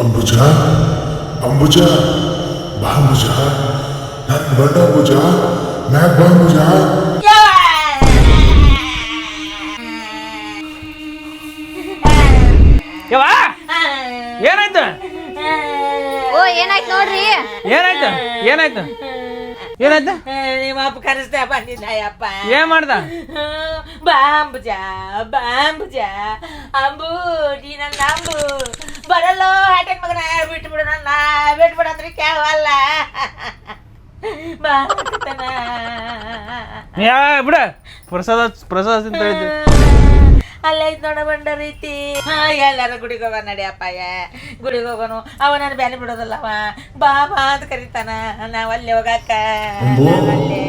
ಅಂಬುಜ ಅಂಬುಜ ಬಾ ನನ್ನ ನನ್ ಬಣ್ಣ ಅಂಬುಜ ಮ್ಯಾಗ್ ಬಾ ಅಂಬುಜ ಯವ್ವ ಏನಾಯ್ತು? ಓ ಏನಾಯ್ತು ನೋಡ್ರಿ. ಏನಾಯ್ತು? ಏನಾಯ್ತು? ಏನಾಯ್ತು ನಿಮ್ಮ ಅಪ್ಪ ಕರೆಸ್ತಾ ಬಂದಿದ್ದಾಯಪ್ಪ ಏನ್ ಮಾಡ್ದ? ಬಾಂಬುಜ ಬಾಂಬುಜ ಅಂಬು ನೀ ನನ್ನ ಅಂಬು. ಬರಲ್ಲೋ ಹಾಟಕ್ ಮಗನ ಬಿಟ್ಬಿಡು ನನ್ನ ಬಿಟ್ಬಿಡು ಅಂದ್ರೆ ಕೇಳವಲ್ಲ ಯಾ ಬಿಡ. ಪ್ರಸಾದ ಪ್ರಸಾದ ಅಂತ ಹೇಳಿದ್ದೆ. ಅಲ್ಲೈತ್ ನೋಡ ಬಂಡ ರೀತಿ. ಹಾ ಎಲ್ಲಾರು ಗುಡಿಗೆ ಹೋಗೋಣ ನಡಿಯಪ್ಪಯ್ಯ ಗುಡಿಗೆ ಹೋಗೋನು. ಅವ ನಾನು ಬೇಲೆ ಬಿಡೋದಲ್ಲ ಅವ. ಬಾ ಬಾ ಅಂತ ಕರಿತಾನ. ನಾವ್ ಅಲ್ಲಿ ಹೋಗಾಕ. ಅಲ್ಲೇ.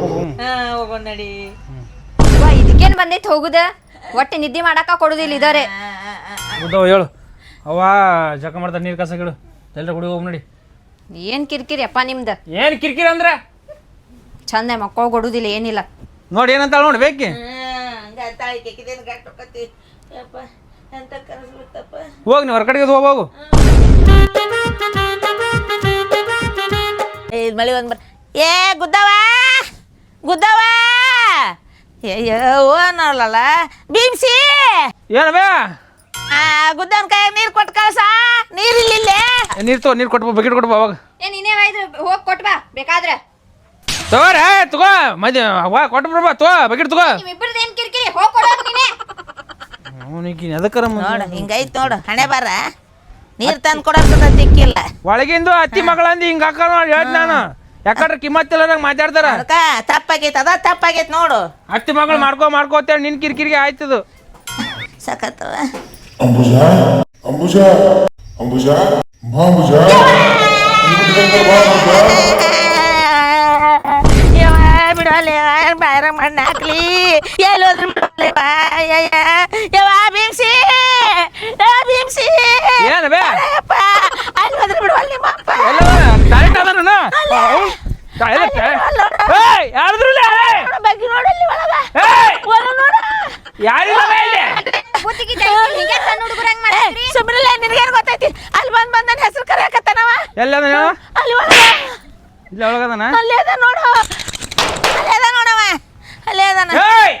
ಹೋಗು. ಹಾ ಹೋಗೋಣ ನಡಿ. ಅಪ್ಪ ಇದಕ್ಕೇನ್ ಬಂದೈತ್ ಹೋಗುದ? ಒಟ್ಟೆ ನಿದ್ದೆ ಮಾಡಾಕ ಕೊಡುದಿಲ್ಲ ಇದಾರೆ. ಉದ್ದವ ಹೇಳು. ಅವ ಜಕ ಮಾಡ್ದ ನೀರು ಕಸ ಗಿಡು. ಎಲ್ರ ಗುಡಿ ಹೋಗಿ ನೋಡಿ. ಏನ್ ಕಿರಿಕಿರಿ ಅಪ್ಪ ನಿಮ್ದ? ಏನ್ ಕಿರ್ಕಿರಿ ಅಂದ್ರೆ? ಚಂದ ಮಕ್ಕಳು ಕೊಡುದಿಲ್ಲ ಏನಿಲ್ಲ. ನೋಡಿ ಏನಂತ ನೋಡಿ ಬೇಕಿ? ಕೆಕ್ಕಿದೇನು ಗಟ್ಟ ಹೊಕ್ಕತಿ ಯಪ್ಪ ಎಂತ ಕನಸ್ಬಿಡ್ತಪ್ಪ ಹೋಗಿ ನೀವು ಹೊರಗಡೆಗೆ ಹೋಗಿ ಏ ಮಳಿ ಒಂದ್ ಬರ್ ಏ ಗುದ್ದವ! ಗುದ್ದವ! ಅಯ್ಯೋ ನೋಡಲ ಭೀಮ್ಸಿ! ಏನವೇ ಬೇ? ಆ ಗುದ್ದವನ್ ಕೈ ನೀರು ಕೊಟ್ಟು ಕಳ್ಸ? ನೀರು ಇಲ್ಲಿಲ್ಲೇ ನೀರು ತಗೋ ನೀರು ಕೊಟ್ಟು ಬಕೆಟ್ ಕೊಟ್ಟು ಅವಾಗ ಏ ನೀನೇ ಒಯ್ದು ಹೋಗ್ ಕೊಟ್ಟು ಬಾ ಬೇಕಾದ್ರೆ. ತಗೋರ ತಗೋ ಮಧ್ಯ ಕೊಟ್ಟು ಬಿಡ್ಬಾ ತಗೋ ಬಕೆಟ್ ತಗೋ. ನಿಮ್ಮಿಬ್ಬರದ್ ಏನ್ ಹೋಗ್ ಕೊಡೋದು ನೀನೇ. ಅವನಿಗೆ ಎದಕ್ಕರ ನೋಡು ಹಿಂಗೈತ್ ನೋಡು ಹಣೆ ಬಾರ. ನೀರ್ ತಂದು ಕೊಡೋದ ತಿಕ್ಕಿಲ್ಲ. ಒಳಗಿಂದು ಅತ್ತಿ ಮಗಳಂದು ಹಿಂಗ ಹಾಕ ನೋಡಿ ಹೇಳ್ತ ನಾನು. ಯಾಕಂದ್ರೆ ಕಿಮ್ಮತ್ತಿಲ್ಲ ನಂಗೆ ಮಾತಾಡ್ತಾರ ಅದಕ್ಕ ತಪ್ಪಾಗೈತ್ ಅದ ತಪ್ಪಾಗೈತ್ ನೋಡು. ಅತ್ತಿ ಮಗಳು ಮಾಡ್ಕೋ ಮಾಡ್ಕೋ ಅಂತೇಳಿ ನಿನ್ ಕಿರಿಕಿರಿಗೆ ಆಯ್ತದು. ಸಖತ್ತವ ಅಂಬುಜಾ ಅಂಬುಜಾ ಅಂಬುಜಾ ಅಂಬುಜ ಈ ಬಿಟ್ಕೊಂಡ್ರೆ ಬಾ ಅಂಬುಜ ಯವ್ವ ಬಿಡೋಲ್ಲ ಬಾರ ಮಣ್ಣು ಹಾಕ್ಲಿ ಎಲ್ಲೋದ್ರು ಬಿಡೋಲ್ಲ ಯವ್ವ ಭೀಮ್ಸಿ ಯವ್ವ ಭೀಮ್ಸಿ ಏನು ಬೇ ಅಪ್ಪ ಅಲ್ಲಿ ಹೋದ್ರೆ ಬಿಡುವಲ್ಲ ನಿಮ್ಮ ಅಪ್ಪ ಎಲ್ಲ ಡೈರೆಕ್ಟ್ ಅದ ಯಾರದ್ರಲ್ಲ ಬಗ್ಗೆ ನೋಡಲ್ಲಿ ಒಳಗ ಏಯ್! ಒಳ ನೋಡ ಯಾರಿಲ್ಲ ಬೇ ಇಲ್ಲಿ ಬುತ್ತಿಗೆ ಹಿಂಗೆ ಸಣ್ಣ ಹುಡುಗರಂಗ್ ಮಾಡ್ತೀರಿ ಸುಮ್ಮನೆ ನಿನಗೇನು ಗೊತ್ತೈತಿ ಅಲ್ಲಿ ಬಂದ್ ಬಂದ್ ನನ್ನ ಹೆಸರು ಕರೆಯಕತ್ತಾನವ ಎಲ್ಲದ ಅಲ್ಲಿ ಒಳಗ ಇಲ್ಲ ಒಳಗದನ ಅಲ್ಲೇ ಅದ ನೋಡು ಅಲ್ಲೇ ಅದ ನೋಡವ ಅಲ್ಲೇ ಅದಾನ ಏಯ್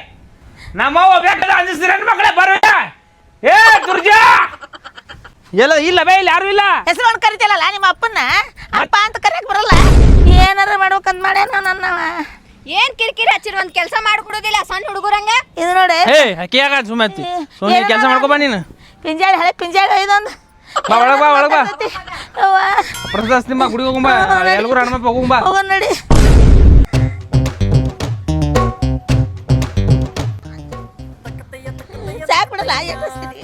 ನಮ್ಮವ್ವ ಬೇಕಾದ ಅಂಜಿಸ್ತೀರ ಮಕ್ಕಳೇ ಬರುವ. ಏ ದುರ್ಜಾ! ಎಲ್ಲ ಇಲ್ಲ ಬೇ ಇಲ್ಲಿ ಯಾರು ಇಲ್ಲ. ಹೆಸರು ಒಂದು ಕರಿತಿಲ್ಲಲ್ಲ ನಿಮ್ಮ ಅಪ್ಪನ್ನ? ಅಪ್ಪ ಅಂತ ಕರೆಯಕ್ ಬರಲ್ಲ? ಏನಾರ ಮಾಡ್ಬೇಕಂತ ಮಾಡ್ಯಾನ ನನ್ನ ಏನ್ ಕಿರಿಕಿರಿ ಹಚ್ಚಿರ ಒಂದ್ ಕೆಲಸ ಮಾಡ್ಕೊಡೋದಿಲ್ಲ ಸಣ್ಣ ಹುಡುಗರಂಗ? ಇದು ನೋಡಿ. ಏ ಅಕ್ಕಿಯಾಗ ಸುಮ್ಮತ್ತಿ ಸುಮ್ಮನೆ ಕೆಲಸ ಮಾಡ್ಕೊ ಬಾ ನೀನು. ಪಿಂಜಾಳಿ ಹಳೆ ಪಿಂಜಾಳಿ ಇದೊಂದು. ಬಾ ಒಳಗ ಬಾ ಒಳಗ್ ಬಾ. ಅವ್ವ, ಪ್ರಸಾದ ನಿಮ್ಮ ಗುಡಿಗೆ ಹೋಗುಂಬಾ ಎಲ್ಗೂ ಹಣ್ಮಪ್ಪ ಹೋಗುಂಬಾ ಹೋಗೋಣ ನಡಿ. ಸಾಕ್ ಬಿಡಲ್ಲ ಎಬ್ಬಿಸ್ತೀನಿ.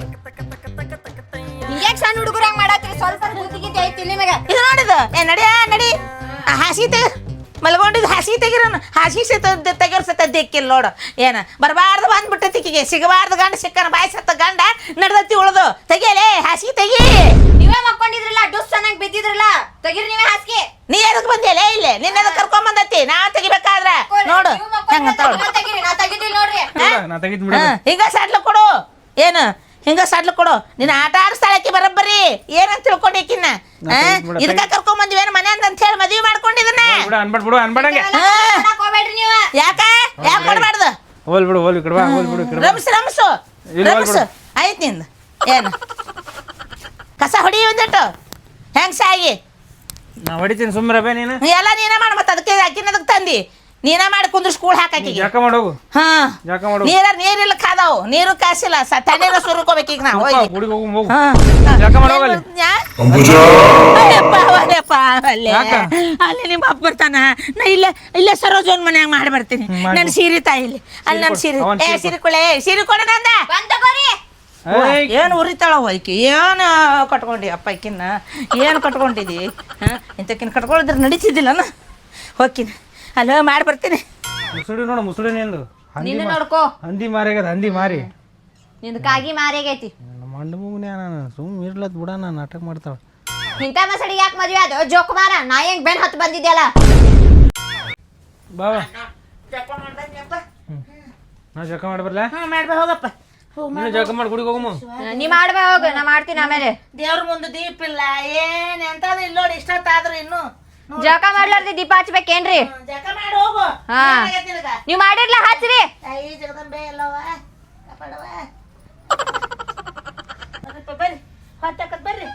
ಹಿಂಗ್ಯಾಕ್ ಸಣ್ಣ ಹುಡುಗರಂಗ್ ಮಾಡತ್ತೀರಿ? ಸ್ವಲ್ಪ ಬುತ್ತಿಗೆ ಐತಿ ನಿಮಗೆ ಇದು ನೋಡಿದು? ಏ ನಡಿಯ ನಡಿ. ಆ ಹಾಸಿಗೆ ತೆಗ ಮಲ್ಕೊಂಡಿದ್ದು ಹಾಸಿಗೆ ತೆಗಿರೋನು ಹಾಸಿಗೆ ಸತ ತೆಗಿಯೋರ್ ಸತ ದಿಕ್ಕಿಲ್ಲ ನೋಡು. ಏನ ಬರಬಾರ್ದು ಬಂದ್ಬಿಟ್ಟತಿ ಈಕಿಗೆ. ಸಿಗಬಾರ್ದು ಗಂಡ ಸಿಕ್ಕನ ಬಾಯಿ ಸತ್ತ ಗಂಡ ನಡ್ದತ್ತಿ ಉಳ್ದು. ತೆಗಿಯಲೇ ಹಾಸಿಗೆ ತೆಗಿ. ನೀವೇ ಮಕ್ಕೊಂಡಿದ್ರಲ್ಲ ಡುಸ್ ಚೆನ್ನಾಗಿ ಬಿದ್ದಿದ್ರಲ್ಲ. ತೆಗಿರಿ ನೀವೇ ಹಾಸಿಗೆ. ನೀ ಎದಕ್ ಬಂದಿಯಲೇ ಇಲ್ಲೇ. ನಿನ್ನ ಎದಕ್ ಕರ್ಕೊಂಡ್ ಬಂದತಿ ನಾ ತೆಗಿಬೇಕಾದ್ರ. ನೋಡು. ಹೆಂಗಂತ ತೆಗೀರಿ. ನೋಡ್ರಿ. ಹಿಂಗ ಸಡ್ಲು ಕೊಡು. ಏನು? ಹಿಂಗ ಸಡ್ಲು ಕೊಡು. ನಿನ್ನ ಆಟ ಆಡಿಸ್ತಾಳಕ್ಕೆ ಬರಬ್ಬರಿ. ಏನಂತ ತಿಳ್ಕೊಂಡಿಕ್ಕಿನ್ನ ಇದಕ್ಕ ಕರ್ಕೊಂಡ್ ಬಂದಿವೇನು ಮನೆ ಅಂತ ಹೇಳಿ ಮದ್ವಿ ಮಾಡ್ಕೊಂಡಿದನ್ನ ಬಿಡ ಅನ್ಬೇಡ ಬಿಡು ಅನ್ಬೇಡಂಗೆ. ಯಾಕ? ಯಾಕೆ ಕೊಡ್ಬಾರ್ದು ಹೋಲ್ ಬಿಡು ಹೋಲ್ ಈ ಬಾ ಹೋಲ್ ಬಿಡು ರಮಸ್ ರಮಸು. ರಮ್ಸು. ಆಯ್ತು ನಿಂದು. ಏನು? ಕಸ ಹೊಡಿ ಒಂದಿಟ್ಟು. ಹೆಂಗ್ ಸಾಗಿ ನಾ ಹೊಡಿತೀನಿ ಸುಮ್ಮನೆ ಬೇ ನೀನು. ಎಲ್ಲ ನೀನೇ ಮಾಡು ಮತ್ತೆ ಅದಕ್ಕೆ ಅಕ್ಕಿನ ಅದಕ್ಕೆ ತಂದಿ. ನೀನ ಮಾಡಿ ಕುಂದ್ರ ಸ್ಕೂಲ್ ಹಾಕಾಕಿ ಜಾಕ ಮಾಡೋಗು ಹಾ. ಜಾಕ ಮಾಡು ನೀರ ನೀರಿಲ್ಲ ಕಾದಾವು ನೀರು ಕಾಸಿಲ್ಲ. ಸ ತಣ್ಣೀರ ಸುರ್ಕೋಬೇಕು ಈಗ ನಾವು. ಹೋಗಿ ಗುಡಿಗೆ ಹೋಗು ಹೋಗು. ಹಾ. ಜಾಕ ಮಾಡೋಗಲ್ಲಿ ಯಾ? ಅಂಬುಜ. ಅಯ್ಯಪ್ಪ, ಅವನಪ್ಪ, ಅಲ್ಲೇ. ಯಾಕ? ಅಲ್ಲಿ ನಿಮ್ಮ ಅಪ್ಪ ಬರ್ತಾನ. ನಾ ಇಲ್ಲ ಇಲ್ಲೇ ಸರೋಜನ್ ಮನ್ಯಾಗ ಮಾಡಿ ಬರ್ತೀನಿ. ನನ್ ಮಾಡು. ನನ್ನ ಸೀರೆ ತಾಯಿ ಇಲ್ಲಿ ಅಲ್ಲಿ ನನ್. ಸೀರೆ. ಅವನ್ ಏ ಸೀರೆ ಸೀರೆ ಕೊಳೆ ಸೀರೆ ಕೊಡ ನಂದ. ಏಯ್, ಏನು ಉರಿತಾಳ ಹೋಯ್ಕಿ ಏನು ಕಟ್ಕೊಂಡಿ ಅಪ್ಪ ಇಕ್ಕಿನ್ನ ಏನು ಕಟ್ಕೊಂಡಿದಿ? ಹಾಂ? ಇಂಥಕ್ಕಿನ ಕಟ್ಕೊಂಡಿದ್ರೆ ನಡೀತಿದ್ದಿಲ್ಲನ ಹೋಕಿನ ಅಲ್ಲ ಮಾಡಿ ಬರ್ತೀನಿ. ಮುಸುಡಿ ನೋಡು ಮುಸುಡಿ ನಿಂದು. ಹಂದಿ ನಿನ್ನ ನೋಡ್ಕೋ. ಹಂದಿ ಮಾರಿಗದ ಹಂದಿ ಮಾರಿ. ನಿಂದು ಕಾಗಿ ಮಾರಿಗೈತಿ ಮಂಡ ಮುಗ್ನೆ ನಾನು ಸುಮ್ ಇರ್ಲತ್ ಬಿಡ ನಾನು ನಾಟಕ ಮಾಡ್ತಾಳ. ಇಂಥ ಮಸಡಿ ಯಾಕೆ ಮದುವೆ ಅದು ಜೋಕ್ ಮಾರ ನಾ ಹೆಂಗ್ ಬೆನ್ ಹತ್ತು ಬಂದಿದ್ಯಲ್ಲ? ಬಾವಾ. ನಾ ಜಕ ಮಾಡಿ ಬರ್ಲಾ? ಹ್ಞೂ ಮಾಡ್ಬಾ ಹೋಗಪ್ಪ. ನೀನು ಮಾಡಿ ಗುಡಿಗೆ ಹೋಗಮ್ಮ ನೀ ಮಾಡ್ಬಾ ಹೋಗ ನಾ ಮಾಡ್ತೀನಿ ಆಮೇಲೆ. ದೇವ್ರ ಮುಂದೆ ದೀಪ ಇಲ್ಲ ಏನ್ ಎಂತದ ಇಲ್ಲ ನೋಡಿ ಇಷ್ಟೊತ್ತಾದ್ರೂ ಇನ್ನು. ಜಳಕ ಮಾಡ್ಲಾರ್ದಿ ದೀಪ ಹಚ್ಬೇಕೇನ್ರಿ ಹ್ಮ್, ಜಳಕ ಮಾಡಿ ಹೋಗು. ಹಾ. ಏನಾಗೈತ್ ನಿನಗ? ನೀವ್ ಮಾಡಿರ್ಲ ಹಚ್ರಿ. ತಾಯಿ ಜಗದಂಬೆ ಎಲ್ಲವ? ಕಾಪಾಡವ ಬರ್ರಿಪ್ಪ, ಬರ್ರಿ ಹೊತ್ತಾಕತ್ ಬರ್ರಿ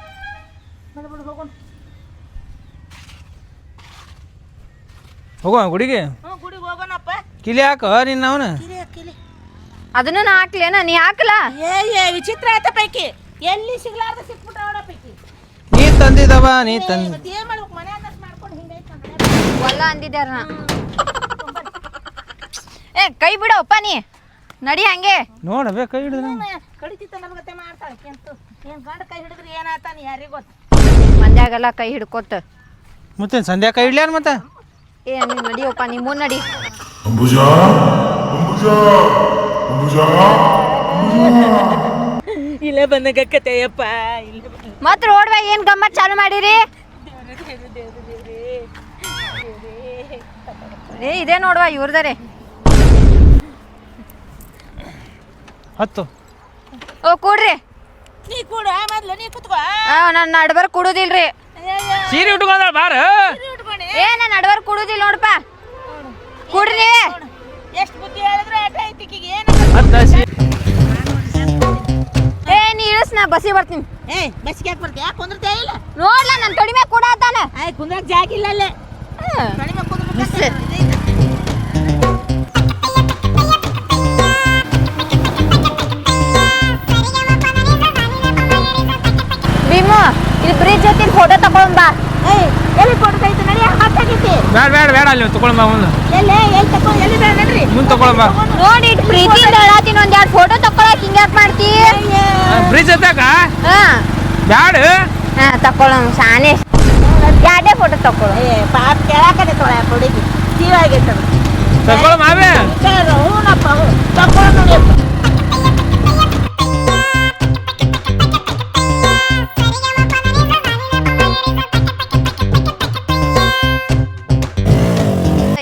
ಬಂದು ಬಿಡು ಹೋಗೋಣ. ಹೋಗುವ ಗುಡಿಗೆ? ಹ್ಞೂ ಗುಡಿಗೆ ಹೋಗೋಣಪ್ಪ. ಕಿಲಿ ಹಾಕ ನಿನ್ನ ಅವನ? ಕಿರಿ ಕಿಲಿ. ಅದನ್ನ ನಾ ಹಾಕ್ಲೇನ? ನೀ ಹಾಕ್ಲಾ? ಏ ಏ ವಿಚಿತ್ರ ಆಯ್ತ ಪೈಕಿ. ಎಲ್ಲಿ ಸಿಗ್ಲಾರ್ದ ಸಿಕ್ಬಿಟ್ಟ ಅವಡ ಪೈಕಿ. ನೀ ತಂದಿದವ ನೀ ತಂದ ಏನ್ ಮಾಡ್ಬೇಕು ಮನೆ ಅನ್ನಸ್ ಮಾಡ್ಕೊಂಡು ಹಿಂಗೈತ್ ನಮ್ಮ ಮನೆ. ಒಲ್ಲ ಅಂದಿದ್ದಾರ ನಾ ಏ ಕೈ ಬಿಡಪ್ಪ ನೀ. ನಡಿ ಹಂಗೆ. ನೋಡಬೇಕು ಕೈ ಹಿಡಿದ್ರೆ ಕಡಿತಿತ್ತ ನಮ್ಗತೆ ಮಾಡ್ತಾಳೆ ಕೆಂತು. ಏನ್ ಗಂಡ ಕೈ ಹಿಡಿದ್ರೆ ಏನಾತಾನ ಯಾರಿಗ್ ಗೊತ್ತ? ಮಂದ್ಯಾಗೆಲ್ಲ ಕೈ ಹಿಡ್ಕೊತ ಮತ್ತೆ ಸಂಧ್ಯಾ ಕೈ ಹಿಡ್ಲ್ಯಾನ ಮತ್ತೆ? ಏ ನೀ ನಡಿಯಪ್ಪ ನೀ ಮುಂದ್ ನಡಿ. ಅಂಬುಜಾ ಅಂಬುಜಾ ಅಂಬುಜಾ. ಇಲ್ಲೇ ಬಂದ ಗಕ್ಕತೆಯಪ್ಪ ಇಲ್ಲೇ ಮತ್ ರೋಡ್ ಬ್ಯಾಗ ಏನ್ ಗಮ್ಮತ್ ಚಾಲು ಮಾಡಿರಿ? ಏ ಇದೇ ನೋಡುವ ಇವ್ರದರೆ ಹತ್ತು. ಓ ಕೂಡ್ರಿ. ನೀ ಕೂಡ ಮೊದ್ಲು ನೀ ಕುತ್ಕೋ. ಆ ನಾನ್ ನಡ್ಬರ್ ಕುಡುದಿಲ್ರಿ. ಸೀರೆ ಉಟ್ಕೊಂಡ ಬಾರ? ಏ ನಾ ನಡ್ಬರ್ ಕುಡುದಿಲ್ಲ ನೋಡಪ್ಪ. ಕೂಡ್ರಿ. ನೀವೇ ಎಷ್ಟು ಬುದ್ಧಿ ಹೇಳಿದ್ರು ಆಟ ಏನು ಹತ್ತ ಏ ನೀ ಇಳಿಸ್ ನಾ ಬಸ್ಸಿಗೆ ಬರ್ತೀನಿ. ಏ ಬಸ್ಗೆ ಯಾಕೆ ಬರ್ತೀಯ ಕುಂದ್ರತೇ ಇಲ್ಲ? ನೋಡ್ಲ ನನ್ನ ಕಡಿಮೆ ಕೂಡ ಆತಾನ ಆಯ್ ಕುಂದ್ರಕ್ ಜಾಗ ಇಲ್ಲ ಅಲ್ಲೇ. ಕಡಿಮೆ ಕುಂದ್ರ ಭೀಮು ಇಲ್ಲಿ ಬ್ರಿಡ್ಜ್ ಜೊತೆ ಫೋಟೋ ತಗೊಂಡ್ ಬಾ. ಏಯ್ ಎಲ್ಲಿ ಕೊಡ್ತೈತೆ ನಡಿ ಹಾಕಾಗೈತಿ ಬೇಡ ಬೇಡ ಬೇಡ ಅಲ್ಲಿ ತಗೊಳ್ ಬಾ ಮುಂದೆ ಎಲ್ಲಿ ಎಲ್ಲಿ ತಕೊ ಎಲ್ಲಿ ಬೇಡ ನಡ್ರಿ. ಮುಂದೆ ತಗೊಳ್ ಬಾ. ನೋಡಿ ಪ್ರೀತಿಯಿಂದ ಹೇಳತ್ತೀನಿ ಒಂದ್ ಎರಡು ಫೋಟೋ ತಕೊಳಕ್ ಹಿಂಗ್ಯಾಕ್ ಮಾಡ್ತಿ? ಬ್ರಿಡ್ಜ್ ಹತ್ತಾಕ ಹಾ. ಬ್ಯಾಡ. ಹಾ ತಕೊಳ್ಳೋ ಶಾನೆ. ಎರಡೇ ಫೋಟೋ ತಕೊಳ್ಳೋ ಏ ಪಾಪ ಕೇಳಾಕಡೆ ತೊಳೆ ಹುಡುಗಿ ಜೀವ ಆಗೈತೆ ಅದು ತಗೊಳ್ ಮಾವೇ ಹೂನಪ್ಪ ಹ್ಞೂ ತಕೊಳ್ಳೋ ನೋಡಿಯಪ್ಪ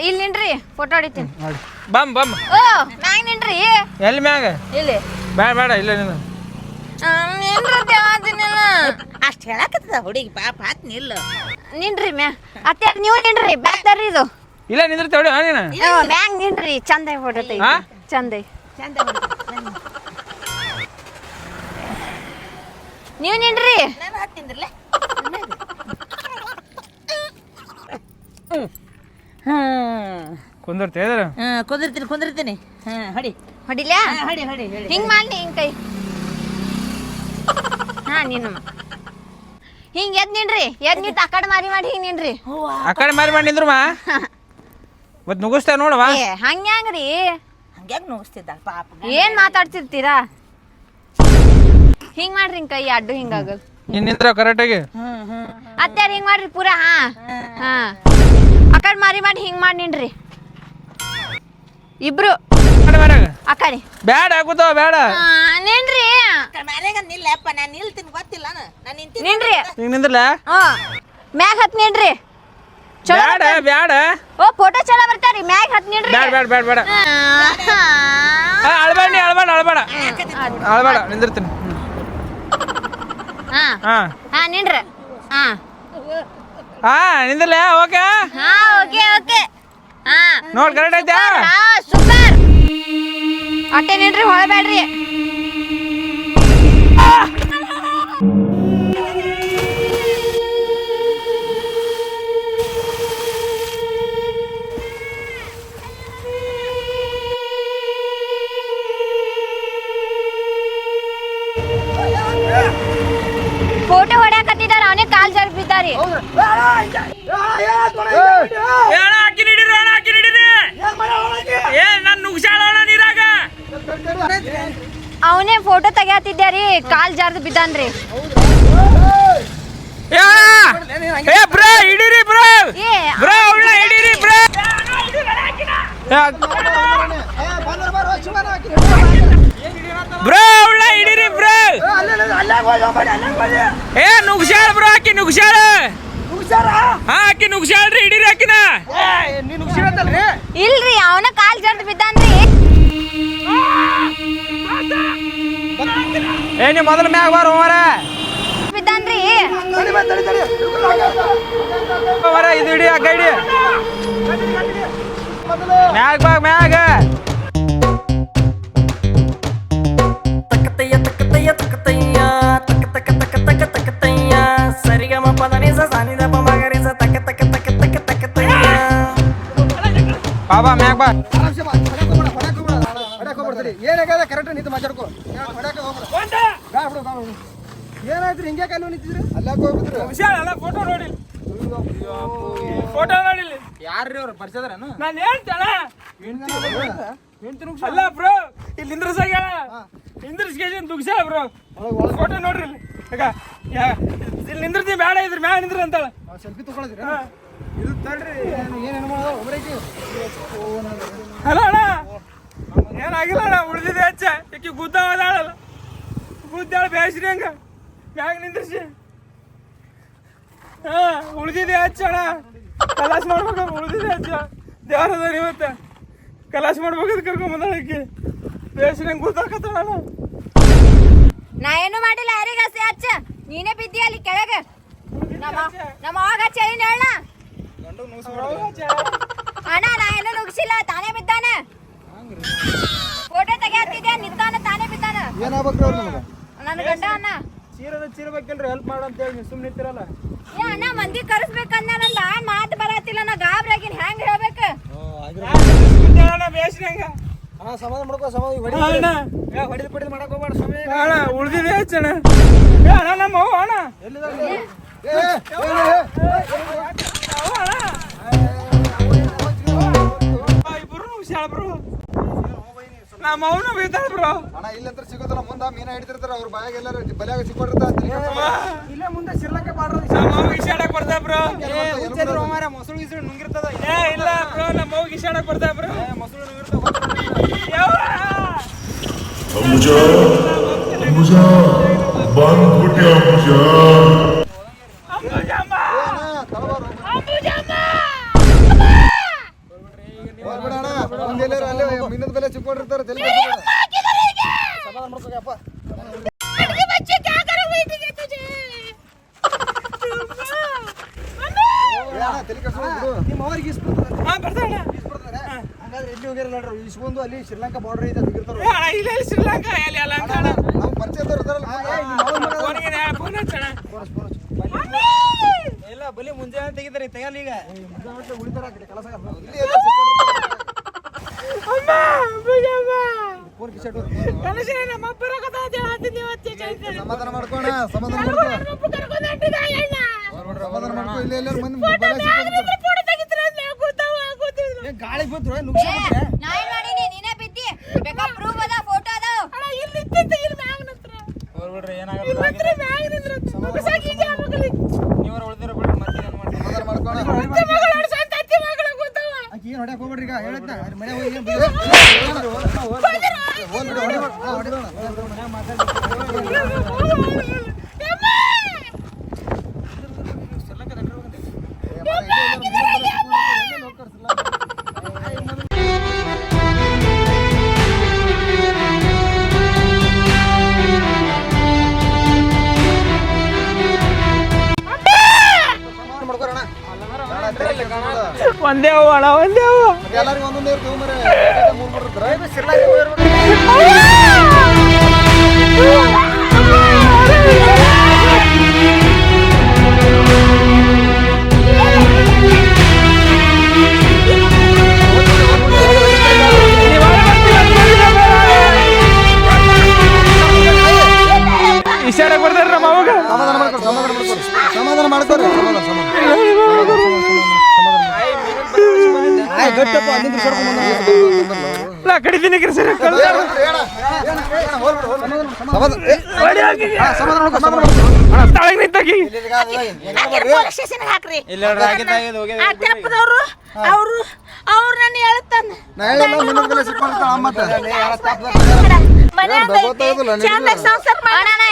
ಇಲ್ಲಿ ನಿನ್ರಿ ಫೋಟೋ ಹೊಡಿತೀನಿ. ಬಮ್ ಬಮ್ ಓ ಮ್ಯಾಗ ನಿನ್ರಿ ಎಲ್ಲಿ ಮ್ಯಾಗ? ಇಲ್ಲಿ. ಬೇಡ ಬೇಡ ಇಲ್ಲ ನೀನು ಅಷ್ಟು ಹೇಳಾಕತ್ತದ ಹುಡುಗಿ ಪಾಪ ಆತ್ ನಿಲ್ಲು. ನಿನ್ರಿ ಮ್ಯಾ. ಅತ್ತೆ ನೀವು ನಿನ್ರಿ ಬ್ಯಾಗ್ ತರ್ರಿ ಇದು. ಇಲ್ಲ ನಿಂದ್ರ ತಗೊಳ್ಳಿ ನೀನು ಬ್ಯಾಗ್ ನಿನ್ರಿ ಚಂದ ಹೊಡತೈತಿ. ತೆಗಿ ಹಾ? ಚಂದ ಚಂದ ನೀವು ನಿನ್ರಿ ನಾನು ಹತ್ತಿಂದ್ರಲ್ಲ ಹ್ಮ್. ಕುಂದಿರ್ತಿ ಇದ್ರ ಹ್ಮ್ ಕುಂದಿರ್ತೀನಿ ಕುಂದಿರ್ತೀನಿ. ಹ್ಮ್ ಹಡಿ. ಹೊಡಿಲ್ಯಾ? ಹಾ, ಹಡಿ ಹೊಡಿ ಹೊಡಿ. ಹಿಂಗ್ ಮಾಡಿ ಹಿಂಗ್ ಕೈ. ಹಾ ನೀನು. ಹಿಂಗ್ ಎದ್ ನಿನ್ರಿ ಎದ್ ನಿಂತ ಆಕಡೆ ಕಡೆ ಮಾರಿ ಮಾಡಿ ಹಿಂಗ್ ನಿನ್ರಿ ಆ ಕಡೆ ಮಾರಿ ಮಾಡಿ ನಿಂದ್ರು ಮಾ ಮತ್ ನುಗ್ಗಿಸ್ತಾ ನೋಡವಾ ಏ ಹಂಗ್ಯಾಂಗ್ರಿ ಹಂಗ್ಯಾಗ ನುಗ್ಸ್ತಿದ್ದ? ಪಾಪ ಏನ್ ಮಾತಾಡ್ತಿರ್ತೀರಾ? ಹಿಂಗ್ ಮಾಡ್ರಿ ಹಿಂಗ್ ಕೈ ಅಡ್ಡು ಹಿಂಗಾಗಲ್ ನೀನ್ ನಿಂದ್ರ ಕರೆಕ್ಟಾಗಿ? ಹ್ಮ್ ಹ್ಮ್ ಅತ್ಯಾರ ಹಿಂಗ್ ಮಾಡ್ರಿ ಪೂರಾ ಹಾ? ಹಾ. ಆ ಕಡೆ ಮಾರಿ ಮಾಡಿ ಹಿಂಗ್ ಮಾಡಿ ನಿನ್ರಿ ಇಬ್ರು. ಆ ಕಡೆ. ಬ್ಯಾಡ ಆಗುತ್ತಾವ ಬೇಡ ನಿನ್ರಿ. ಮನೆಗ ನಿಲ್ಲಪ್ಪ ನಾನು ನಿಲ್ತೀನಿ ಗೊತ್ತಿಲ್ಲ ನಾನು. ನಿಂತೀನಿ ನಿನ್ರಿ. ಈಗ ನಿಂದ್ರಲ್ಲ ಹಾ ಮ್ಯಾಗ ಹತ್ ನಿನ್ರಿ. ಚಲೋ ಬೇಡ ಬ್ಯಾಡ. ಓ ಫೋಟೋ ಚಲೋ ಬರ್ತಾರಿ ಮ್ಯಾಗ ಹತ್ ನಿನ್ರಿ. ಬೇಡ ಬೇಡ ಬೇಡ ಬೇಡ ಅಳಬೇಡ ಅಳಬೇಡ ನೀ ಅಳಬೇಡ ಅಳ್ಬೇಡ. ಅಳ್ಬೇಡ ನಿಂದಿರ್ತೀನಿ. ಹಾ ಹಾ. ಹಾ ನಿನ್ರಿ. ಹಾ. ಹಾ ನಿಂದ್ರಲ್ಲ ಓಕೆ? ಹಾ ಓಕೆ ಓಕೆ. ಹಾ. ನೋಡ್ ಕರೆಕ್ಟ್ ಅಟ್ಟೆ ನಿನ್ರಿ ಕಾಲ್ ಜಾರ್ದು ಬಿದ್ದಾನ್ರಿ. ಏ ಏ ಬ್ರೋ ಹಿಡೀರಿ ಬ್ರೋ. ಏ ಬ್ರೋ ಹಿಡೀರಿ ಬ್ರೋ. ಬ್ರೋ ಉಳ್ಳ ಹಿಡೀರಿ ಬ್ರೋ. ಏ ನುಗ್ಸಾಳ ಬ್ರೋ ಹಾಕಿ ನುಗ್ಸಾಳ ಹಾ ಆಕಿ ನುಗ್ಸಾಳ್ರಿ ಹಿಡೀರಿ ಆಕಿನ. ಇಲ್ರಿ ಅವನ ಕಾಲ್ ಜಾರ್ದು ಬಿದ್ದಾನ್ರಿ. ಏ ನೀವು ಮೊದಲು ಮ್ಯಾಗ ಬಾರ ಹೋಮರ ಬಿದ್ದಾನ್ರಿ. ಮಾರ ಇದು ಹಿಡಿ ಅಗ್ಗ ಹಿಡಿ ಮ್ಯಾಗ ಬಾ ಮ್ಯಾಗ. ಬಾಬಾ ಮ್ಯಾಗ ಬಾ. ಏನಾಗ್ಯದ ಕರೆಕ್ಟ್ ನಿಂತು ಮಾತಾಡ್ಕೋ. ಹೋಗ್ಬೇಡ. ಏನಾಯ್ತ್ರಿ ಹಿಂಗೆ ಕಾಲು ನಿಂತಿದ್ರಿ? ಅಲ್ಲಾಕ ಹೋಗ್ಬಿಟ್ರಿ ಫೋಟೋ ನೋಡಿ. ಫೋಟೋ ನೋಡಿ ಯಾರ್ರಿ ಅವ್ರು? ಪರಿಚಯದಾರನು ನಾನು ಹೇಳ್ತಾಳ ಅಲ್ಲ ಬ್ರೋ ಇಲ್ಲಿ ನಿಂದ್ರಸಾಗ. ನಿಂದ್ರಸ್ಕೇಜನ್ ದುಗ್ಸಾಳ ಬ್ರೋ ಫೋಟೋ ನೋಡ್ರಿ ಇಲ್ಲಿ. ಈಗ ಯಾ- ಇಲ್ಲಿ ನಿಂದ್ರತಿ ಬೇಡ ಇದ್ರ ಮ್ಯಾಲ ನಿಂದ್ರ ಅಂತಾಳ ಸೆಲ್ಫಿ ತಗೊಳದ್ರಿ ಇದು ತಡ್ರಿ ಏನು ಏನೇನು ಮಾಡೋದು? ಒಬ್ರಿಗೆ ಅಲ್ಲ ಅಣ್ಣ ಏನಾಗಿಲ್ಲ ಅಣ್ಣ ಉಳಿದಿದೆ ಹೆಚ್ಚ ಈಕಿ ಗುದ್ದ ಹೋದಾಳಲ್ಲ ಗುದ್ದಾಳ ಬೇಸ್ರಿ ಹಂಗ. ಮ್ಯಾಗ ನಿಂದ್ರಿಸಿ. ಹಾ ಉಳಿದಿದೆ ಹಚ್ಚಣ ಕಲಾಸ ಮಾಡ್ಬೇಕು ಉಳಿದಿದೆ ಹಚ್ಚ ದೇವ್ರ ಅದ ಇವತ್ತ. ಕಲಾಸ ಮಾಡ್ಬೇಕಂತ ಕರ್ಕೊಂಡ್ ಬಂದಾಳಕ್ಕೆ ಬೇಸ್ರಿ ಹಂಗ ಗುದ್ದಾಕತ್ತಾಳ ಅಣ್ಣ. ನಾ ಏನು ಮಾಡಿಲ್ಲ ಯಾರಿಗ ಹಚ್ಚ ನೀನೇ ಬಿದ್ದಿ ಅಲ್ಲಿ ಕೆಳಗ. ನಮ್ಮ ನಮ್ಮ ಅವಾಗ ಚೈನ್ ಹೇಳ ಅಣ್ಣ ನಾ ಏನು ನುಗ್ಸಿಲ್ಲ ತಾನೇ ಬಿದ್ದಾನೆ. ಫೋಟೋ ತೆಗಿಯತ್ತಿದ್ಯಾ ನಿಂತಾನ ತಾನೇ ಬಿದ್ದಾನ. ಏನಾಗ್ಬೇಕು ನನ್ನ ಗಂಡ ಅಣ್ಣ ಚೀರದ ಚೀರ್ಬೇಕಿಲ್ರಿ ಹೆಲ್ಪ್ ಮಾಡು ಅಂತ ಹೇಳಿ ಸುಮ್ಮನೆ ನಿಂತಿರಲ್ಲ ಏ ಅಣ್ಣ ಮಂದಿ ಕರೆಸ್ಬೇಕಂದ ಮಾತು ಬರತ್ತಿಲ್ಲ ನಾ ಗಾಬ್ರಾಗಿನ್ ಹೆಂಗ್ ಹೇಳ್ಬೇಕು ಅಣ್ಣ ಸಮಾಧಾನ ಮಾಡ್ಕೋ ಸಮಾಧಾನ ಹೊಡಿ ಅಣ್ಣ ಹೊಡಿದ್ ಪಡಿದ್ ಮಾಡಕ್ ಹೋಗ್ಬೇಡ ಸ್ವಾಮಿ ಅಣ್ಣ ಉಳ್ದಿದೆ ಅಣ್ಣ ಏ ಅಣ್ಣ ನಮ್ಮ ಅವ್ವ ಅಣ್ಣ ಏ, ಏ, ಏ, ಏ, ಅಣ್ಣ ಇಬ್ರು ಹುಷಾರ ಬ್ರೋ ನಮ್ಮ ಅವನು ಬೀತಾಳ ಬ್ರೋ ಅಣ್ಣ ಇಲ್ಲಂತ್ರ ಸಿಗೋದಲ್ಲ ಮುಂದ ಮೀನ ಹಿಡಿತಿರ್ತಾರ ಅವ್ರ ಬಾಯಾಗ ಎಲ್ಲಾರು ಬಲ್ಯಾಗ ಸಿಕ್ಕೊಂಡಿರ್ತಾರ. ಇಲ್ಲೇ ಮುಂದೆ ಶ್ರೀಲಂಕಾ ಬಾರ್ಡರ್ ನಮ್ಮ ಅವ್ವ ಇಶಾಡಕ್ ಬರ್ತಾ ಬ್ರೋ ಮೊಸರು ಗಿಸರು ನುಂಗಿರ್ತದ ಏ ಇಲ್ಲ ಬ್ರೋ ನಮ್ಮ ಅವ್ವ ಇಶಾಡಕ್ ಬರ್ತಾ ಬ್ರೋ ಮೊಸರು ನುಂಗಿರ್ತಾವ ಅಂಬುಜ ಅಂಬುಜ ಬಂದ್ಬಿಟ್ಟೆ ಅಂಬುಜ ಹೋಗ್ಬೇಡ ಅಣ್ಣ ಮುಂದೆ ಎಲ್ಲಾರು ಬೆಲೆ ಸಿಕ್ಕೊಂಡಿರ್ತಾರ ತಲೆ. ಸಮಾಧಾನ ತಲೆ. ನಿಮ್ಮ ಅವ್ರಿಗೆ ಇಸ್ಬಿಡ್ತಾರೆ ಬರ್ತಾಳ ಹಂಗಾದ್ರೆ ಎಲ್ಲಿ ಹೋಗ್ಯಾರ ನೋಡ್ರಿ ಇಸ್ಕೊಂಡು ಅಲ್ಲಿ ಶ್ರೀಲಂಕಾ ಬಾರ್ಡರ್ ಐತೆ ತೆಗಿರ್ತಾರ ಇಲ್ಲ ಶ್ರೀಲಂಕಾ ಎಲ್ಲಿ ಅಲ್ಲ ನಾವು ಪರಿಚಯದವ್ರು ಫೋನ್ ಹಚ್ಚಣ. ಇಲ್ಲ ಬಲಿ ಮುಂಜಾನೆ ತೆಗಿತಾರೆ ತೆಗಲ್ಲ ಈಗ. ಮುಂಜಾನೆ ಉಳಿತಾರ ಕೆಲಸ ಆಗಲ್ಲ. ಇಲ್ಲಿ ಎಲ್ಲ ಸಿಕ್ಕೊಂಡಿರ್ತಾರ. ಅಮ್ಮ ಬುಜಮ್ಮ ಫೋನ್ ಕಿಶೆಟ್ ಹೋಗ್ರಿ. ಕನಸಿನ ನಮ್ಮ ಅಪ್ಪರ ಕಥೆ ಅಂತ ಹೇಳ್ತೀನಿ ಇವತ್ತು ಚೈತ್ರ ಸಮಾಧಾನ ಮಾಡ್ಕೋಣ ಸಮಾಧಾನ ಮಾಡ್ಕೋ ಸಮಾಧಾನ ಮಾಡ್ಕೋ ಇಲ್ಲಿ ಎಲ್ಲಾರು ಮಂದಿ ಬಲೆ ಸಿಕ್ಕೊಂಡಿರ್ತಾರ. ಗಾಳಿ ಬಿದ್ರು ಏ, ನಾ ಏನ್ ಮಾಡೀನಿ ನೀನೇ ಬಿದ್ದಿ. ಬೇಕಾ ಪ್ರೂಫ್ ಅದ ಫೋಟೋ ಅದಾವ ಸಮಾಧಾನ ಮಾಡ್ಕೋಣ ಆಕಿ ಏನ್ ಹೊಡ್ಯಾಕ್ ಹೋಗ್ಬೇಡ್ರಿ ಈಗ ಹೇಳತ್ನ ಮನೆ ಹೋಗಿ ಏನ್ ಒಂದೇ ಅವ ಅಣ್ಣ ಒಂದೇ ಅವ ಮತ್ತೆ ಎಲ್ಲರಿಗೂ ಅಲ್ಲಿಂದ ಬಂದ ನಾ ಕಡಿತೀನಿ ಸರ್ ಅವ್ರು ಅವ್ರು ನನ್ನ ಹೇಳ್ತಾನೆ ಸಂಸಾರ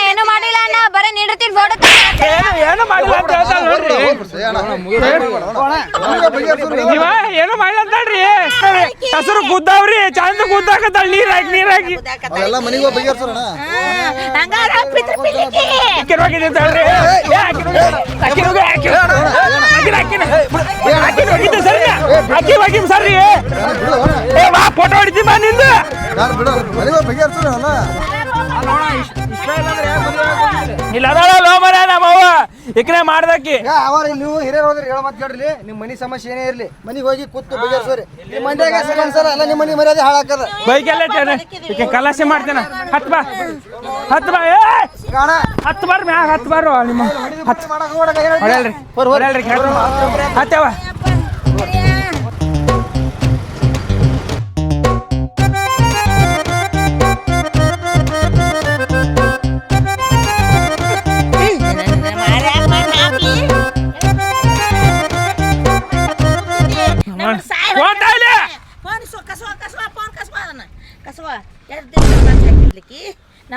ಏನು ಮಾಡಿಲ್ಲ ಅಣ್ಣ ಬರೀ ನೀಡಿರ್ತೀನಿ ಫೋಟೋ ಏನು ಏನು ಮಾಡಿಲ್ಲ ಅಂತ ನೋಡ್ರಿ ಏನು ಮಾಡಿಲ್ಲ ಅಂತಾಳ್ರಿ ಹೆಸರು ಗುದ್ದಾವ್ರಿ ಚಂದ ಗುದ್ದಾಕತ್ತಾಳ ನೀರ್ ಹಾಕಿ ನೀರ್ ಹಾಕಿ ಮನೆಗೆ ಬಗೆಹರ್ಸೋಣ ಹಂಗಾರ ಪಿತ್ರ ಪಿಲಿಕಿ. ಅಕ್ಕಿನ ಹೋಗಿದೆ ಅಂತ ಹೇಳ್ರಿ ಏ, ಅಕ್ಕಿನ ಹೋಗಿ, ಅಕ್ಕಿನ ಹೋಗಿ, ಅಕ್ಕಿನ ಅಕ್ಕಿನ ಅಕ್ಕಿನ ಅಕ್ಕಿನ ಹೋಗಿದ್ದೆ ಸರಿ ಅಕ್ಕಿ ಹೋಗಿ ಸರಿ ಏ ಬಾ ಫೋಟೋ ಹೊಡಿತಿ ಬಾ ನಿಂದು ಇಲ್ಲ ಅದಾಳ ಲೋ ಮರ ನಮ್ಮ ಇಕ್ರೆ ಮಾಡ್ದಕ್ಕಿ. ಅವರ ಅವ ನೀವು ಹಿರಿಯರ್ ಹೋದ್ರೆ ಹೇಳ ಮತ್ ಕೇಳ್ರಿ ನಿಮ್ಮ ಮನೆ ಸಮಸ್ಯೆ ಏನೇ ಇರ್ಲಿ ಮನೆಗೆ ಹೋಗಿ ಕೂತು ಬಗೆಹರಿಸೋರಿ ನಿಮ್ಮ ಮಂಡ್ಯಾಗ ಸರಿ ಅನ್ಸಲ್ಲ ಎಲ್ಲ ನಿಮ್ಮ ಮನೆ ಮರ್ಯಾದೆ ಹಾಳಾಕದ ಬೈಕೆಲ್ಲ ಟೇನೆ ಈಕೆ ಕಲಾಸೆ ಮಾಡ್ತೇನೆ? ಹತ್ ಬಾ. ಹತ್ ಬಾ ಏ! ಕಾಣ. ಹತ್ ಬಾರ್ ಮ್ಯಾಗ ಹತ್ ಬಾರು ನಿಮ್ಮ. ಹತ್ ಹೊಡೆಯಲ್ರಿ ಹೇಳ್ರಿ ಹತ್ತವ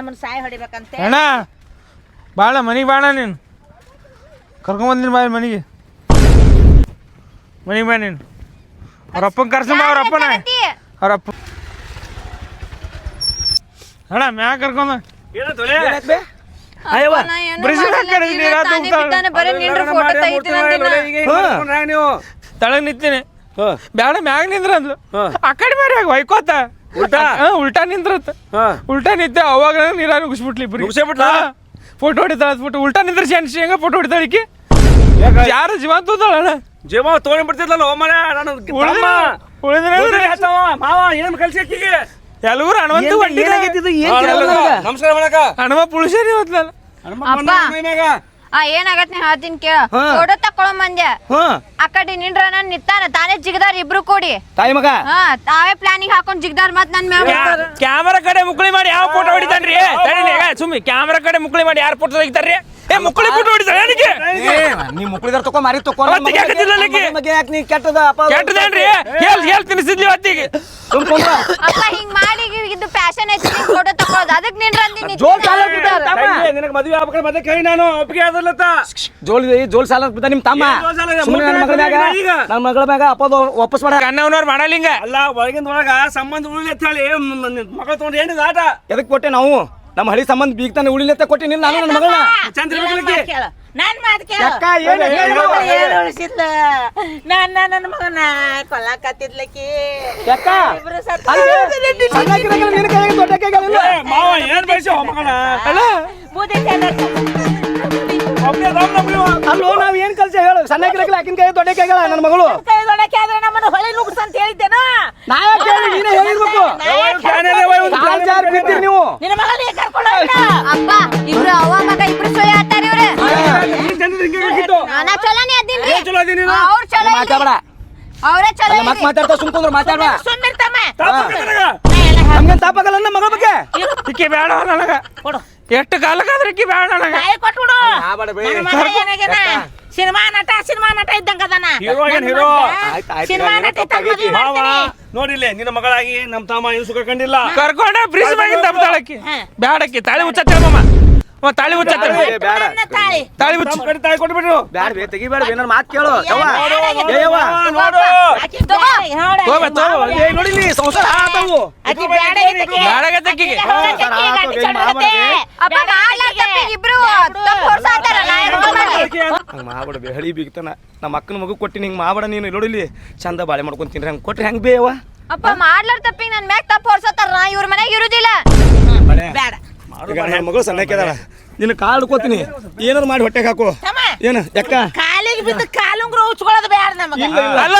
ನಮ್ಮನ್ನ ಸಾಯ್ ಹೊಡಿಬೇಕಂತೆ. ಅಣ್ಣ ಬಾಳ ಮನಿಗೆ ಬಾಣ ನೀನು. ಬಂದಿನ ಬಾ ಮನೆಗೆ. ಮನೆಗೆ ಬಾ ನೀನು. ಅವ್ರ ಅಪ್ಪನ ಬಾ ಅವ್ರ ಅಪ್ಪನ. ಅವ್ರ ಅಪ್ಪ. ಅಣ್ಣ ಮ್ಯಾಗ ಕರ್ಕೊಂಡ ತಳಗ್ ನಿಂತೀನಿ. ಬ್ಯಾಡ ಮ್ಯಾಗ ನಿಂದ್ರ ಅಂದ್ಲು. ಆ ಕಡೆ ಹೊಯ್ಕೋತ. ಉಲ್ಟಾ? ಹಾ ಉಲ್ಟಾ ನಿಂದ್ರತ್ತ. ಉಲ್ಟಾ ನಿಂತೆ ಅವಾಗ ನೀರಾಗ ನುಗ್ಸ್ಬಿಟ್ಲಿ ಇಬ್ರು ನುಗ್ಸೇಬಿಟ್ಲಾ? ಫೋಟೋ ಹೊಡಿತಾಳ ಅದ್ಬಿಟ್ಟು. ಉಲ್ಟಾ ನಿಂದ್ರ ಶೆನ್ಸಿ ಹೆಂಗ ಫೋಟೋ ಹೊಡಿತಾಳಿಕಿ ಯಾರು ಜೀವ ಹೋದಳಣ್ಣ ಜೀವ ತೊಗೊಂಡ್ ಬಿಡ್ತಿದ್ಲಲ್ಲ ಒಮ್ಮನೆ ನಾನು ಉಳಿದ್ರೆ ಉಳಿದ್ರೆ ಹತ್ತವ ಮಾವ ಏನ್ ಕಲ್ಸಕ್ಕಿಗೆ ಎಲ್ಲರೂ ಹಣವಂತ ನಮಸ್ಕಾರ ಮಾಡಕ ಹಣಮ ಪುರುಷನೇ ಹೋದ್ಲಲ್ಲ ಅಪ್ಪ. ಆ ಏನಾಗತ್ ನೀ ಹೇಳ್ತೀನಿ ಕೇಳ. ಫೋಟೋ ತಕ್ಕೊಳ್ಳೋ ಮಂದ್ಯ. ಆ ಕಡೆ ನಿಂಡ್ರ ನನ್ ನಿತ್ತಾನ ತಾನೇ ಜಿಗದಾರ ಇಬ್ರು ಕೂಡಿ. ತಾಯಿ ಮಗ. ಹಾ ತಾವೇ ಪ್ಲಾನಿಂಗ್ ಹಾಕೊಂಡ್ ಜಿಗದಾರ ಮತ್ ನನ್. ಕ್ಯಾಮರಾ ಕಡೆ ಮುಕ್ಳಿ ಮಾಡಿ ಯಾವ ಫೋಟೋ ಹೊಡಿತಾನ್ರಿ? ಈಗ ಸುಮ್ಮಿ ಕ್ಯಾಮರಾ ಕಡೆ ಮುಕ್ಳಿ ಮಾಡಿ ಯಾರು ಫೋಟೋ ತೆಗಿತಾರ್ರಿ? ಏ ಮುಕ್ಳಿ ಫೋಟೋ ಹೊಡಿತಾರ ನನಗೆ ನೀ ಮುಕ್ಳಿದಾರ ತಕೊ ಮಾರಿ ತಕೊ ಅವತ್ತಿಗೆ ಹಾಕತ್ತಿಲ್ಲ ನನಗೆ. ಬಗ್ಗೆ ಯಾಕೆ ನೀ ಕೆಟ್ಟದ ಅಪ್ಪ ಕೆಟ್ಟದೇನ್ರಿ? ಹೇಳ್ ಹೇಳ್ ತಿನ್ಸಿದ್ಲಿ ಹೊತ್ತಿಗೆ ಅಪ್ಪ ಹಿಂಗ್ ಮಾಡಿ ಇದು ಫ್ಯಾಷನ್ ಐತಿ ಫೋಟೋ ನಿಂಡ್ರ ಅಂದಿನಿ ಜೋಲ್ ಸಾಲ ನಿನಗೆ ಮದುವೆ ಆಗ್ಬೇಕಾದ್ರೆ ಮತ್ತೆ ಕೈ ನಾನು ಒಪ್ಪಿಗೆ ಜೋಲ್ ಜೋಲ್ ಸಾಲ ಬಿದ್ದ ನಿಮ್ ತಮ್ಮ. ಸುಮ್ಮನೆ ನನ್ನ ಮಗಳ ಮ್ಯಾಗ ನನ್ನ ಮಗಳ ಮ್ಯಾಗ ಅಪ್ಪದು ವಾಪಸ್ ಮಾಡ. ಕಣ್ಣವನವ್ರು ಮಾಡಲಿಂಗ ಅಲ್ಲ ಒಳಗಿಂದ ಒಳಗ ಸಂಬಂಧ ಉಳಿಲಿ ಅಂತ ಹೇಳಿ ಮಗಳ ತಗೊಂಡು ಆಟ? ಕೊಟ್ಟೆ ನಾವು? ನಮ್ಮ ಹಳಿ ಸಂಬಂಧ ಬೀಗ್ತಾನೆ ಉಳಿಲಿ ಅಂತ ಕೊಟ್ಟೆ ನಾನು ನನ್ನ ಮಗಳನ್ನ? ಚಂದ್ರ ಕೇಳು. ನನ್ ಮಾತು ಕೇಳ. ಅಕ್ಕ, ಏನು ಹೇಳು? ಏನು ಉಳಿಸಿದ್ಲ. ನನ್ನ ನನ್ನ ಮಗನ ಕೊಲ್ಲಾಕತ್ತಿದ್ಲಕ್ಕಿ ಯಾಕ? ಇಬ್ರು ಸತ್ತು ನಿನ್ನ ಕೈಯಾಗ ದೊಡ್ಡ ಕೈಗಳಿಲ್ಲ ಮಾವ ಏನ್ ಬಯಸಿ ಮಗಳ ಅಲ್ಲ. ಬೂದಿ ಚೆಲ್ಲಕ್ಕೆ. ಅಲ್ಲೋ ನಾವ್ ಏನ್ ಕಲ್ಸ ಹೇಳು? ಸಣ್ಣ ಆಕಿನ ಕೈ ದೊಡ್ಡ ಕೈಗಳ ನನ್ನ ಮಗಳು. ಕೈ ಆದ್ರೆ ನಮ್ಮನ್ನ ಹೊಳೆ ನುಗ್ಸ್ ಅಂತ ಹೇಳಿದ್ದೇನೋ? ನಾ ಯಾಕೆ ಹೇಳಿ ನೀನೇ ಹೇಳಿರ್ಬೇಕು. ಕಾಲ್ ಜಾರ್ ಬಿದ್ದೀರಿ ನೀವು? ನಿನ್ನ ಮಗನ ಕರ್ಕೊಂಡು ಹೋಗ್ಲ? ಅಪ್ಪ ಇವ್ರ ಇಬ್ರು ನೀನು? ಅವ್ರ ಚಲೋ ಇಲ್ರಿ. ಮಾತಾಡ ಅವ್ರೇ ಚಲೋ ಮತ್ ಇಲ್ರಿ. ಮಾತಾಡ್ತಾ ಸುಮ್ಕೊಂಡ್ರು ಮಾತಾಡ ಸುಮ್ನಿರ್ತಮ್ಮ. ನಮ್ಗೇನ್ ತಾಪಾಗಲ್ಲ ನಮ್ಮ ಮಗಳ ಬಗ್ಗೆ? ಇಕ್ಕಿ ಬೇಡ ನನಗ. ಎಷ್ಟು ಕಾಲಕ್ಕಾದ್ರೆ ಇಕ್ಕಿ ಬೇಡ ನನಗ. ಕಾಯಿ ಕೊಟ್ಬಿಡು. ನನ್ನ ಮಗ ಏನಾಗ್ಯಾನ? ಸಿನಿಮಾ ನಟ ಸಿನಿಮಾ ನಟ ಇದ್ದಂಗ ಅದಾನ? ಹೀರೋ ಏನ್ ಹೀರೋ. ಆಯ್ತ್ ಆಯ್ತ್ ಸಿನಿಮಾ ನಟ ಇದ್ದಂಗ್ ಮದ್ವೆ ಮಾವ ಮಾಡ್ತೀನಿ. ನೋಡಿಲ್ಲ ನಿನ್ನ ಮಗಳಾಗಿ ನಮ್ ತಮ್ಮ ಏನು ಸುಖ ಕಂಡಿಲ್ಲ. ಕರ್ಕೊಂಡ ಬ್ರಿಜ್ ಮ್ಯಾಗಿಂದ ತಪ್ತಾಳಕ್ಕಿ ಬ್ಯಾಡಕ್ಕಿ ತಾಳಿ ಹುಚ್ಚತ್ತೇಳ ಮಮ್ಮ ಅವ ತಾಳಿ ಬೇಡ ನನ್ನ ತಾಳಿ. ತಾಳಿ ಹುಚ್ಚ ತಾಯಿ ಕೊಟ್ಬಿಟ್ರು ಬ್ಯಾಡ ಬೇ ತೆಗಿಬೇಡ ನನ್ನ ಮಾತು ಕೇಳು. ಯವ್ವ. ಏ ಯವ್ವ. ನೋಡು. ಸಂಸಾರ ಆತವು ಆಕಿ ಬ್ಯಾಡ ಇದ್ದಕ್ಕೆ. ಬ್ಯಾಡಗತ್ತಕ್ಕಿಗೆ ಆಕಿ ಗಂಡ ಚಂಡಗತ್ತೆ. ಅಪ್ಪ ಮಾಡ್ಲಾ ತಪ್ಪಿಗೆ ಇಬ್ರು. ತಪ್ಪು ಹೊಡ್ಸಾತಾರ ನಾ ಏನೋ ಮಾಡ್ಲಿ. ಹಂಗ ಮಾಡ್ಬೇಡ ಬೇ ಹಳಿ ಬೀಗ್ತಾನ. ನಮ್ಮ ಅಕ್ಕನ ಮಗು ಕೊಟ್ಟಿನಿ ಹಿಂಗೆ ಮಾಬಡ ನೀನು. ನೋಡಿಲಿ ಚಂದ ಬಾಳೆ ಮಾಡ್ಕೊಂಡ್ ತಿನ್ರಿ. ಹಂಗೆ ಕೊಟ್ರಿ ಹೆಂಗ್ ಬೇ ಯವ್ವ? ಅಪ್ಪ ಮಾಡ್ಲಾರ ತಪ್ಪಿಗೆ ನನ್ ಮ್ಯಾಗ ತಪ್ಪು ಹೊರ್ಸತ್ತಾರ ನಾ ಇವ್ರ ಮನೆಗೆ ಇರುದಿಲ್ಲ. ಬ್ಯಾಡ. ಈಗ ಸಣ್ಣಕ್ಕೆ ಸಣ್ಣಕ್ಕೆದಾಳ ನಿನ್ನ ಕಾಲ್ ಹಿಡ್ಕೋತೀನಿ ಏನಾರು ಮಾಡಿ ಹೊಟ್ಟೆಗೆ ಹಾಕು. ಏನ ಯಾಕ? ಕಾಲಿಗೆ ಬಿದ್ದು ಕಾಲುಂಗ್ರ ಉಚ್ಕೊಳ್ಳೋದು ಬೇಡ ನಮಗೆ. ಅಲ್ಲ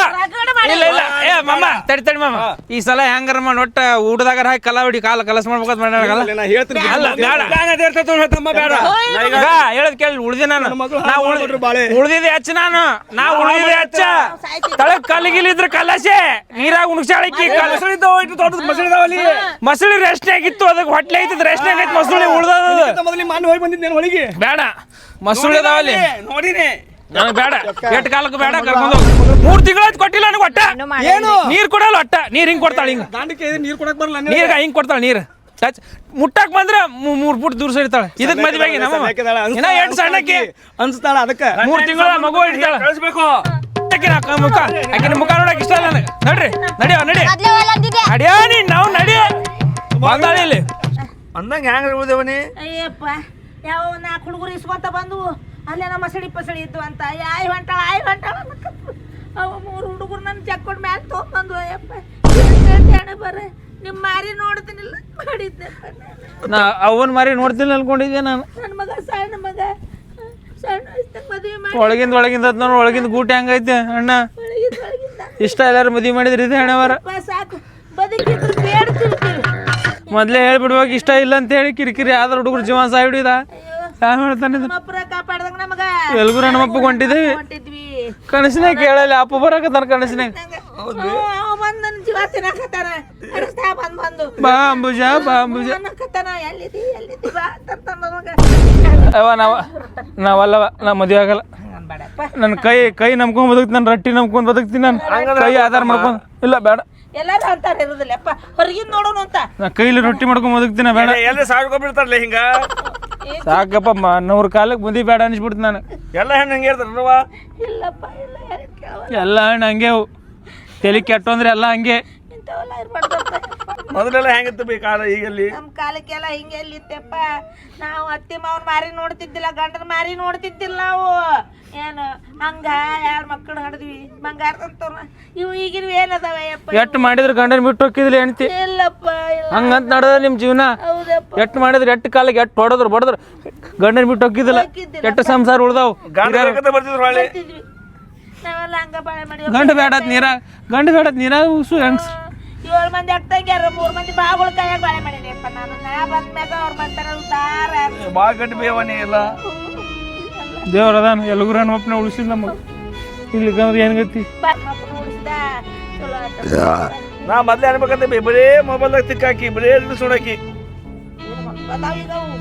ಇಲ್ಲ. ಇಲ್ಲ ಏ ಮಮ್ಮ ತಡಿ ತಡಿ ಮಮ್ಮ ಈ ಸಲ ಹೆಂಗಾರ ಮಾಡಿ ಒಟ್ಟ ಊಟದಾಗ ಹಾಕಿ ಕಲಾ ಹೊಡಿ ಕಾಲ ಕಲಸ ಮಾಡ್ಬೇಕು ಮಾಡ್ಯಾಳಲ್ಲ ನಾ ಹೇಳ್ತೀನಿ ಅಲ್ಲ, ಬೇಡ. ಬೇಡ. ಈಗ ಹೇಳದ್ ಕೇಳಿ ಉಳ್ದಿ ನಾನು. ನಾನು ನಾ. ಉಳ್ದಿದೆ ಹಚ್ಚ ನಾನು. ನಾ ಅಚ್ಚ ಹಚ್ಚ. ತಳಗ್ ಕಲ್ಗಿಲಿದ್ರ ಕಲಸೆ. ನೀರಾಗ ಉಣಸಾಳಕ್ಕಿ ಮಸಳಿ ರೆಸ್ಟ್ ಆಗಿತ್ತು ಅದಕ್ಕೆ ಹೊಟ್ಟೆ ಐತಿದ್ ರೆಸ್ಟ್ ಆಗೈತೆ ಮಸಳಿ ಉಳ್ದದ ಮೊದಲು ಮಣ್ಣು ಹೋಗಿ ಬಂದಿದ್ದೇನೆ ಹೊಳಿಗೆ ಬೇಡ. ಮಸೂಳಿ ಅದಾವಲ್ಲಿ ನೋಡಿನಿ ನನಗೆ ಬೇಡ. ಎಟ್ ಕಾಲಕ್ಕೆ ಬೇಡ ಕರ್ಕೊಂಡು ಮೂರ್ ತಿಂಗಳ ಕೊಟ್ಟಿಲ್ಲ ನನಗೆ ಒಟ್ಟ ಏನು ನೀರ್ ಕೊಡಲ್ಲ ಒಟ್ಟ ನೀರ್ ಹಿಂಗ್ ಕೊಡ್ತಾಳ ಹಿಂಗ. ದಾಂಡಿಕೆ ನೀರು ಕೊಡಕ್ ಬರಲ್ಲ ನೀರ್ ಹಿಂಗ್ ಕೊಡ್ತಾಳೆ ನೀರ್. ಟಚ್. ಮುಟ್ಟಕ್ಕೆ ಬಂದ್ರೆ ಮೂರ್ ಫುಟ್ ದೂರ ಸರಿತಾಳೆ ಇದಕ್ ಮದ್ವೆ ಆಗಿ ನಮ್ಮ ಇನ್ನ ಎಂಟು ಸಣ್ಣಕ್ಕೆ? ಅನ್ಸ್ತಾಳ ಅದಕ್ಕೆ. ಮೂರ್ ತಿಂಗಳ ಮಗು ಹಿಡಿತಾಳ ಕಳಿಸ್ಬೇಕು. ಮುಖ. ಆಕಿನ ಮುಖ ನೋಡಕ್ ಇಷ್ಟ ಇಲ್ಲ ನನಗೆ. ನಡ್ರಿ ನಡಿಯೋ ನಡಿ. ನಡಿಯೋ ನೀನ್ ನಾವು ನಡಿ. ಬಂದಾಳ ಇಲ್ಲಿ. ಅಂದಂಗೆ ಹ್ಯಾಂಗ ಉಳ್ದೇವನಿ ಅಯ್ಯಪ್ಪ. ಯಾವ ನಾಲ್ಕು ಹುಡುಗರು ಇಸ್ಕೊಂತ ಬಂದು ಅಲ್ಲೇ ನಮ್ಮ ಮಸಡಿ ಪಸಡಿ ಇದ್ದು ಅಂತ. ಆಯ್ ಹೊಂಟಾಳ ಆಯ್ ಹೊಂಟಾಳ ಅವ ಮೂರು ಹುಡುಗರು ನನ್ನ ಚಕ್ಕೊಂಡು ಮ್ಯಾಲ ತೊಗೊಂಬಂದು ಅಯ್ಯಪ್ಪ ಹಣೆ ಬರ್ರೆ? ನಿಮ್ಮ ಮಾರಿ ನೋಡ್ತೀನಿಲ್ಲ ಮಾಡಿದ್ದೆ ನಾ ಅವನ್ ಮಾರಿ ನೋಡ್ತೀನಿ ಅನ್ಕೊಂಡಿದ್ದೆ ನಾನು. ನನ್ನ ಮಗ ಸಣ್ಣ ಮಗ. ಸಣ್ಣ ವಯಸ್ಸಿನಾಗ ಮದುವೆ ಮಾಡಿ ಒಳಗಿಂದ ಒಳಗಿಂದ ಅದ್ ನೋಡ್ ಒಳಗಿಂದ ಗೂಟ ಹೆಂಗೈತೆ ಅಣ್ಣ. ಒಳಗಿಂದ ಒಳಗಿಂದ. ಇಷ್ಟ ಎಲ್ಲಾರು ಮದುವೆ ಮಾಡಿದ್ರಿ ಅಣ್ಣವರ? ಸಾಕು. ಬದುಕಿದ್ರು ಮೊದ್ಲೇ ಹೇಳ್ಬಿಡ್ಬೇಕು ಇಷ್ಟ ಇಲ್ಲ ಅಂತ ಹೇಳಿ ಕಿರಿಕಿರಿ ಆದ್ರ ಹುಡುಗರು ಜೀವನ ಸಾಯ್ ಹಿಡಿದ ಯಾವ ಹೇಳ್ತಾನೆ ಎಲ್ಗೂ ನಮ್ಮಪ್ಪ ಹೊಂಟಿದ್ವಿ. ಕನಸಿನಾಗ ಕೇಳಲ್ಲ ಅಪ್ಪ ಬರಕತ್ತಾನ ಕನಸಿನಾಗ. ಕನಸಿನ ಬಾಂಬುಜ ನನ್ನ ಬಾ ಅಂಬುಜ ಬಾ ಅಂಬುಜ. ಅವ ನಾವ ನಾವಲ್ಲವ ನಾ ಮದುವೆ ಆಗಲ್ಲ. ನನ್ನ ಕೈ ಕೈ ನಂಬ್ಕೊಂಡ್ ಬದುಕ್ತೀನಿ ನಾನು ರಟ್ಟಿ ನಂಬ್ಕೊಂಡ್ ಬದುಕ್ತೀನಿ ನಾನು ಕೈ ಆಧಾರ ಮಾಡ್ಕೊಂಡ್ ಇಲ್ಲ ಬೇಡ. ಎಲ್ಲಾರು ಅಂತಾರ ಇರುದಿಲ್ಲ ಅಪ್ಪ ಹೊರಗಿಂದ ನೋಡೋಣ ಅಂತ. ನಾ ಕೈಲಿ ರೊಟ್ಟಿ ಮಾಡ್ಕೊಂಡ್ ಬದುಕ್ತೀನಿ ಬೇಡ. ಎಲ್ಲ ಸಾಡ್ಕೊಂಡ್ಬಿಡ್ತಾರಲ್ಲ ಹಿಂಗ? ಸಾಕಪ್ಪ ಮ- ನೂರ್ ಕಾಲಕ್ಕೆ ಮುದಿ ಬೇಡ ಅನ್ಸ್ಬಿಡ್ತು ನಾನು. ಎಲ್ಲ ಹೆಣ್ಣು ಹಂಗೆ ಇರ್ತಾರಲ್ವಾ ಇಲ್ಲಪ್ಪ ಇಲ್ಲ ಎಲ್ಲ ಹಣ್ಣು ಹಂಗೆ ಅವು. ತಲೆ ಕೆಟ್ಟು ಅಂದ್ರೆ ಎಲ್ಲ ಹಂಗೆ. ಇಂಥವೆಲ್ಲ ಇರ್ಬಾರ್ದಪ್ಪ ಮೊದಲೆಲ್ಲ ಹೆಂಗಿತ್ತು ಬಿ ಕಾಲ ಈಗಲ್ಲಿ? ನಮ್ಮ ಕಾಲಕ್ಕೆಲ್ಲ ಹಿಂಗೆ ಎಲ್ಲಿತ್ತಪ್ಪ? ನಾವು ಅತ್ತಿ ಮಾವನ್ ಮಾರಿ ನೋಡ್ತಿದ್ದಿಲ್ಲ ಗಂಡನ ಮಾರಿ ನೋಡ್ತಿದ್ದಿಲ್ಲ ನಾವು. ಏನು ಹಂಗ ಯಾರ ಮಕ್ಕಳು ಹಡಿದ್ವಿ. ಬಂಗಾರ ಇವು ಈಗಿನ ಏನದಾವ ಯಪ್ಪ ಎಟ್ಟು ಮಾಡಿದ್ರೆ ಗಂಡನ ಬಿಟ್ಟು ಹೋಗಿದ್ಲಿ ಹೆಣ್ತಿ ಇಲ್ಲಪ್ಪ ಇಲ್ಲ. ಹಂಗಂತ ನಡೆದ ನಿಮ್ ಜೀವನ? ಹೌದಪ್ಪ. ಎಟ್ಟು ಮಾಡಿದ್ರೆ ಎಟ್ಟು ಕಾಲಿಗೆ ಎಟ್ ಹೊಡೆದ್ರು ಬಡದ್ರು ಗಂಡನ ಬಿಟ್ಟು ಹೋಗಿದ್ದಿಲ್ಲ ಎಟ್ಟು ಸಂಸಾರ ಉಳ್ದಾವ್? ಗಾಡಿ ಬೇಕಂತ ಬರ್ತಿದ್ರು ಹೊಳ್ಳಿ. ಬರ್ತಿದ್ವಿ. ನಾವೆಲ್ಲ ಹಂಗ ಬಾಳೆ ಮಾಡಿ ಗಂಡ ಬೇಡತ್ ನೀರ ಗಂಡ ಬೇಡತ್ ನೀರ ಉಸು ಹೆಂಗ್ಸ್? ಏಳು ಮಂದಿ ಆಗ್ತಂಗ್ಯಾರ ಮೂರು ಮಂದಿ ಬಾಗುಳ ಕೈಯಾಗ ಬಾಳೆ ಮಾಡಿದೆಪ್ಪ ನಾನು ನಾ ಬಂದ್ಮ್ಯಾಗ ಅವ್ರ ಬಂತಾರ ಉದ್ದಾರ ಭಾಳ ಗಟ್ಟಿ ಬೇವನಿ ಎಲ್ಲ. ದೇವ್ರ ಅದಾನ ಎಲ್ಗುರ ಒಪ್ಪನ ಉಳಿಸಿದ ನಮಗೆ. ಇಲ್ಲಿ ಏನ್ ಗತಿ? ಮಕ್ಕಳು ಉಳಿಸ್ದ ಚಲೋ ಆಯ್ತು ನಾ ಮೊದ್ಲೇ ಅನ್ಬೇಕಂತ ಬರೇ ಮೊಬೈಲ್ದಾಗ ತಿಕ್ಕಾಕಿ ಬರೇ ಈಗ ಅವು